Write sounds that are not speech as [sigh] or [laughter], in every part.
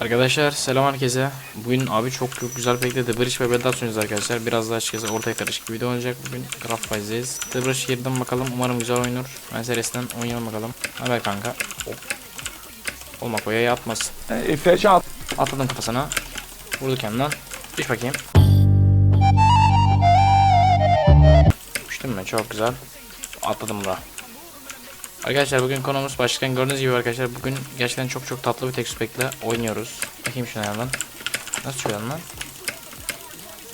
Arkadaşlar selam herkese. Bugün abi çok çok güzel pekle The Bridge ve Beddat oynuyoruz arkadaşlar. Biraz daha açıkçası ortaya karışık bir video olacak bugün. Craft Fize'deyiz. The Bridge yerden bakalım. Umarım güzel oynar. Ben serisinden oynayalım bakalım. Haber kanka. Hop. Olma koyaya atmasın. Efecan at. Atladım kafasına. Vurdu kendinden. Düş bakayım. Düştüm mü? Çok güzel. Atladım da. Arkadaşlar bugün konumuz başkan gördüğünüz gibi arkadaşlar bugün gerçekten çok çok tatlı bir tek pekle oynuyoruz. Bakayım şuna hemen. Nasıl çıkıyor lan?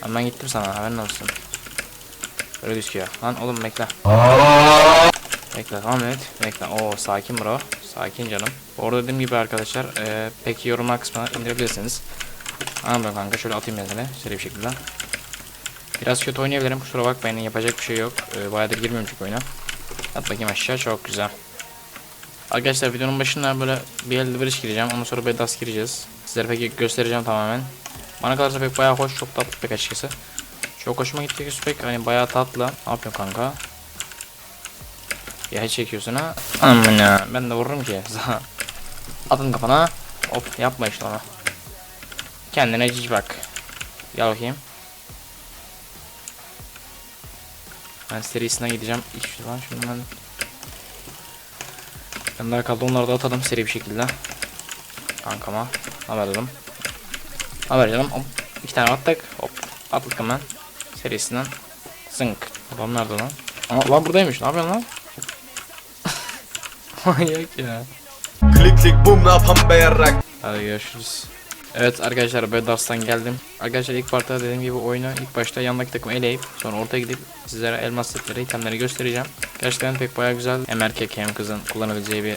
Lan ben gittim sana haberin olsun. Böyle gözüküyor. Lan oğlum bekle. Bekle tamam evet. Bekle. Oo sakin bro. Sakin canım. Orada dediğim gibi arkadaşlar e, peki yorumlar kısmına indirebilirsiniz. Anladım kanka şöyle atayım seni seri bir şekilde. Biraz kötü oynayabilirim kusura bakmayın yapacak bir şey yok. E, bayağıdır girmiyorum çünkü oyuna. At bakayım aşağı çok güzel. Arkadaşlar videonun başında böyle bir elde bir iş gireceğim. Ondan sonra Bedas gireceğiz. Sizlere peki göstereceğim tamamen. Bana kalırsa pek bayağı hoş, çok tatlı pek açıkçası. Çok hoşuma gitti ki pek hani bayağı tatlı. Ne yapıyorsun kanka? Ya çekiyorsun ha? Aman ya ben de vururum ki. [laughs] Atın kafana. Hop yapma işte onu. Kendine cici bak. Gel bakayım. Ben serisine gideceğim. İş lan şimdi ben Yanlar kaldı onları da atalım seri bir şekilde. Kankama haber edelim. Haber edelim. Hop. İki tane attık. Hop. Attık hemen. Serisinden. Zınk. Adam nerede lan? Ama lan buradaymış. Ne yapıyorsun lan? [laughs] Manyak ya. Klik klik boom ne yapan beyarrak. Hadi görüşürüz. Evet arkadaşlar Beddars'tan geldim. Arkadaşlar ilk partta dediğim gibi oyunu ilk başta yanındaki takımı eleyip sonra ortaya gidip sizlere elmas setleri, itemleri göstereceğim. Gerçekten pek baya güzel hem erkek hem kızın kullanabileceği bir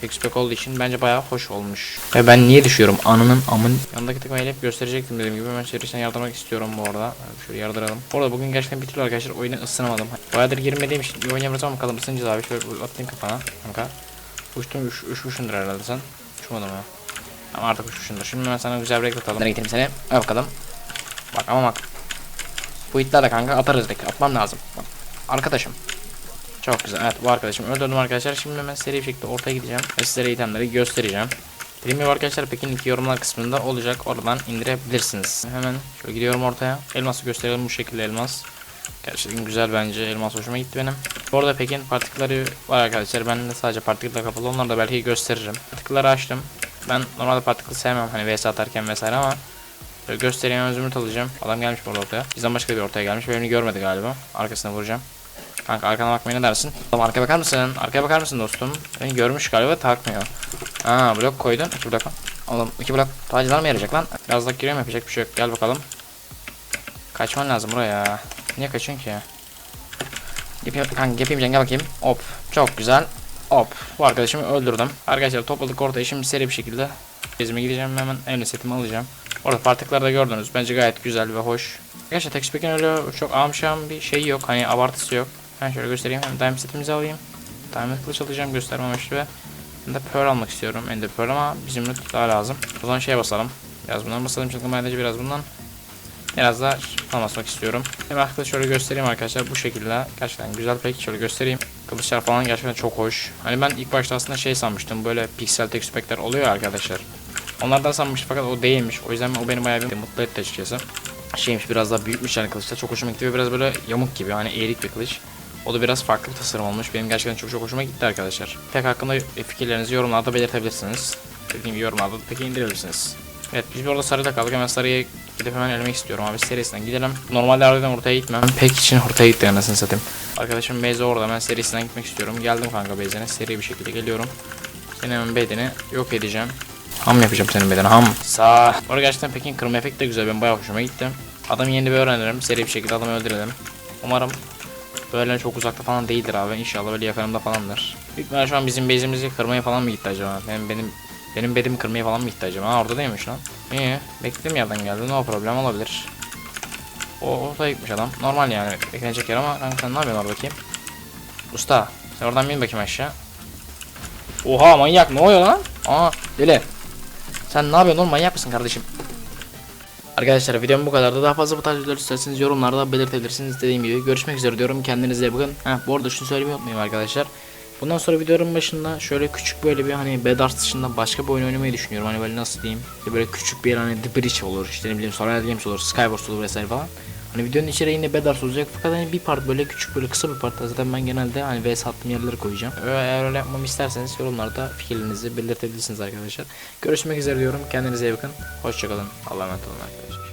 Pixpack olduğu için bence bayağı hoş olmuş. Ve ben niye düşüyorum? Anının amın. Yanındaki takımı eleyip gösterecektim dediğim gibi. Ben serisinden yardırmak istiyorum bu arada. Şöyle yardıralım. Bu arada bugün gerçekten bir arkadaşlar oyunu ısınamadım. Bayağıdır girmediğim için bir oynayamıyoruz ama bakalım ısınacağız abi. Şöyle atayım kafana kanka. Uçtun uç, uçmuşsundur herhalde sen. Uçmadım ya. Ama artık uçmuşsundur. Şimdi ben sana güzel bir renk atalım. Nereye getireyim seni? Al bakalım. Bak ama bak. Bu itlerle kanka atarız direkt. Atmam lazım. Bak. Arkadaşım. Çok güzel. Evet bu arkadaşım öldürdüm arkadaşlar. Şimdi ben seri bir şekilde ortaya gideceğim. Ve sizlere itemleri göstereceğim. Dediğim gibi arkadaşlar Pekin iki yorumlar kısmında olacak. Oradan indirebilirsiniz. Hemen şöyle gidiyorum ortaya. Elması gösterelim bu şekilde elmas. Gerçekten güzel bence. Elmas hoşuma gitti benim. Bu arada Pekin partikleri var arkadaşlar. Ben de sadece partikler kapalı. Onları da belki gösteririm. Partikleri açtım. Ben normalde partikli sevmem hani vs atarken vesaire ama Böyle göstereyim zümrüt alacağım. Adam gelmiş burada ortaya. Bizden başka bir ortaya gelmiş. Beni görmedi galiba. Arkasına vuracağım. Kanka arkana bakmaya ne dersin? Tamam arkaya bakar mısın? Arkaya bakar mısın dostum? Beni görmüş galiba takmıyor. Aa blok koydun. İki blok. Oğlum iki blok tacılar mı yarayacak lan? Biraz daha giriyorum yapacak bir şey yok. Gel bakalım. Kaçman lazım buraya. Niye kaçıyorsun ki? Yapayım, kanka yapayım gel bakayım. Hop. Çok güzel. Hop. Bu arkadaşımı öldürdüm. Arkadaşlar topladık ortaya. Şimdi seri bir şekilde gezime gideceğim. Hemen evli setimi alacağım. Orada partikleri de gördünüz. Bence gayet güzel ve hoş. Gerçi Textpack'in öyle çok amşam bir şey yok. Hani abartısı yok. Ben şöyle göstereyim. Hem diamond setimizi alayım. Diamond kılıç alacağım göstermem amaçlı ve hem de pearl almak istiyorum. Ender pearl ama bizim loot daha lazım. O zaman şeye basalım. Biraz bundan basalım. Çünkü ben biraz bundan. Biraz daha şuna istiyorum. Hem arkadaşlar şöyle göstereyim arkadaşlar bu şekilde. Gerçekten güzel pek şöyle göstereyim. Kılıçlar falan gerçekten çok hoş. Hani ben ilk başta aslında şey sanmıştım. Böyle piksel texture oluyor arkadaşlar. Onlardan sanmıştım fakat o değilmiş. O yüzden o beni bayağı bir mutlu etti açıkçası. Şeymiş biraz daha büyükmüş yani kılıçta. Çok hoşuma gitti ve biraz böyle yamuk gibi hani eğrik bir kılıç. O da biraz farklı bir tasarım olmuş. Benim gerçekten çok çok hoşuma gitti arkadaşlar. Tek hakkında fikirlerinizi yorumlarda belirtebilirsiniz. Dediğim gibi yorumlarda da peki indirebilirsiniz. Evet biz bir orada sarıda kaldık. Hemen sarıya gidip hemen elemek istiyorum abi. Serisinden gidelim. Normalde harbiden ortaya gitmem. Pek için ortaya gitti anasını satayım. Arkadaşım Beyze orada. Ben serisinden gitmek istiyorum. Geldim kanka Beyze'ne. Seri bir şekilde geliyorum. Senin hemen bedeni yok edeceğim. Ham yapacağım senin bedeni ham. Sağ. Bu arada gerçekten Pekin kırma efekti de güzel. Ben bayağı hoşuma gitti. Adam yeni bir öğrenirim. Seri bir şekilde adamı öldürelim. Umarım böyle çok uzakta falan değildir abi. İnşallah böyle yakınımda falandır. Büyük şu an bizim base'imizi kırmaya falan mı gitti acaba? Benim benim benim bedimi kırmaya falan mı acaba? Ha orada değilmiş lan. İyi. Beklediğim yerden geldi. No problem olabilir. O ortaya gitmiş adam. Normal yani. Beklenecek yer ama kanka sen ne yapıyorsun orada bakayım? Usta. Sen oradan bin bakayım aşağı. Oha manyak ne oluyor lan? Aa deli. Sen ne yapıyorsun oğlum manyak mısın kardeşim? Arkadaşlar videom bu kadardı. Daha fazla bu tarz videolar isterseniz yorumlarda belirtebilirsiniz. Dediğim gibi görüşmek üzere diyorum. Kendinize iyi bakın. Heh, bu arada şunu söylemeyi unutmayayım arkadaşlar. Bundan sonra videoların başında şöyle küçük böyle bir hani Bedars dışında başka bir oyun oynamayı düşünüyorum. Hani böyle nasıl diyeyim? İşte böyle küçük bir hani The Bridge olur. işte ne bileyim Survival Games olur. Skywars olur vesaire falan. Hani videonun içeriği yine Bedars olacak fakat hani bir part böyle küçük böyle kısa bir part zaten ben genelde hani vs attığım yerleri koyacağım. Eğer öyle yapmamı isterseniz yorumlarda fikirlerinizi belirtebilirsiniz arkadaşlar. Görüşmek üzere diyorum. Kendinize iyi bakın. Hoşçakalın. Allah'a emanet olun arkadaşlar.